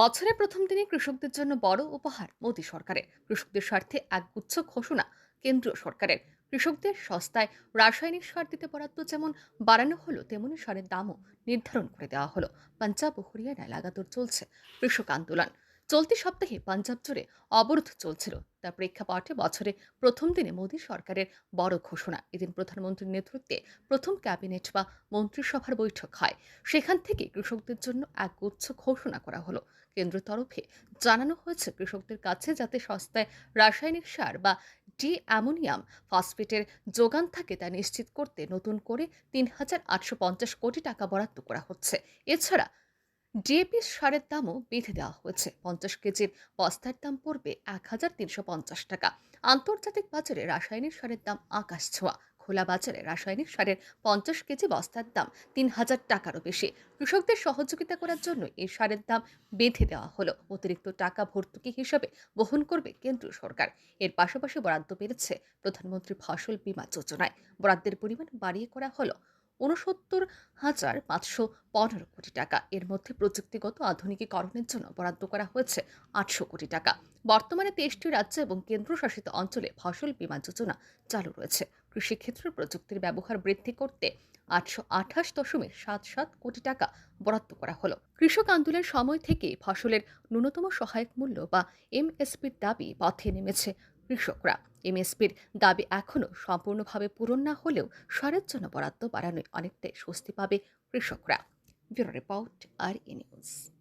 বছরের প্রথম দিনে কৃষকদের জন্য বড় উপহার মোদী সরকারের। কৃষকদের স্বার্থে এক একগুচ্ছ ঘোষণা কেন্দ্রীয় সরকারের। কৃষকদের সস্তায় রাসায়নিক সার দিতে বরাদ্দ যেমন বাড়ানো হলো, তেমনি সারের দামও নির্ধারণ করে দেওয়া হলো। পাঞ্জাব ও হরিয়ানায় লাগাতার চলছে কৃষক আন্দোলন। চলতি সপ্তাহে পাঞ্জাব জুড়ে অবরোধ চলছিল। তার প্রেক্ষাপটে বছরে প্রথম দিনে মোদী সরকারের বড় ঘোষণা। এদিন প্রধানমন্ত্রীর নেতৃত্বে প্রথম ক্যাবিনেট বা মন্ত্রিসভার বৈঠক হয়। সেখান থেকে কৃষকদের জন্য এক গুচ্ছ ঘোষণা করা হলো। কেন্দ্র তরফে জানানো হয়েছে কৃষকদের কাছে যাতে সস্তায় রাসায়নিক সার বা ডি অ্যামোনিয়াম ফসফেটের যোগান থাকে তা নিশ্চিত করতে নতুন করে তিন হাজার আটশো পঞ্চাশ কোটি টাকা বরাদ্দ করা হচ্ছে। এছাড়া ডিএপি সারের দামও বেঁধে দেওয়া হয়েছে। পঞ্চাশ কেজির বস্তার দাম পড়বে এক হাজার তিনশো পঞ্চাশ টাকা। আন্তর্জাতিক বাজারে রাসায়নিক সারের দাম আকাশ ছোঁয়া। খোলা বাজারে রাসায়নিক সারের পঞ্চাশ কেজি বস্তার দাম তিন হাজার টাকারও বেশি। কৃষকদের সহযোগিতা করার জন্য এই সারের দাম বেঁধে দেওয়া হলো। অতিরিক্ত টাকা ভর্তুকি হিসাবে বহন করবে কেন্দ্রীয় সরকার। এর পাশাপাশি বরাদ্দ বেড়েছে প্রধানমন্ত্রী ফসল বীমা যোজনায়। বরাদ্দের পরিমাণ বাড়িয়ে করা হলো উনসত্তর হাজার পাঁচশো পনেরো কোটি টাকা। এর মধ্যে প্রযুক্তিগত আধুনিকীকরণের জন্য বরাদ্দ করা হয়েছে আটশো কোটি টাকা। বর্তমানে তেইশটি রাজ্য এবং কেন্দ্রশাসিত অঞ্চলে ফসল বীমা যোজনা চালু রয়েছে। কৃষিক্ষেত্রে প্রযুক্তির ব্যবহার বৃদ্ধি করতে আটশো আঠাশ দশমিক সাত সাত কোটি টাকা বরাদ্দ করা হলো। কৃষক আন্দোলনের সময় থেকে ফসলের ন্যূনতম সহায়ক মূল্য বা এমএসপির দাবি পথে নেমেছে কৃষকরা। এমএসপির দাবি এখনও সম্পূর্ণভাবে পূরণ না হলেও সারের জন্য বরাদ্দ বাড়ানোয় অনেকটাই স্বস্তি পাবে কৃষকরা। Bureau report, R E news.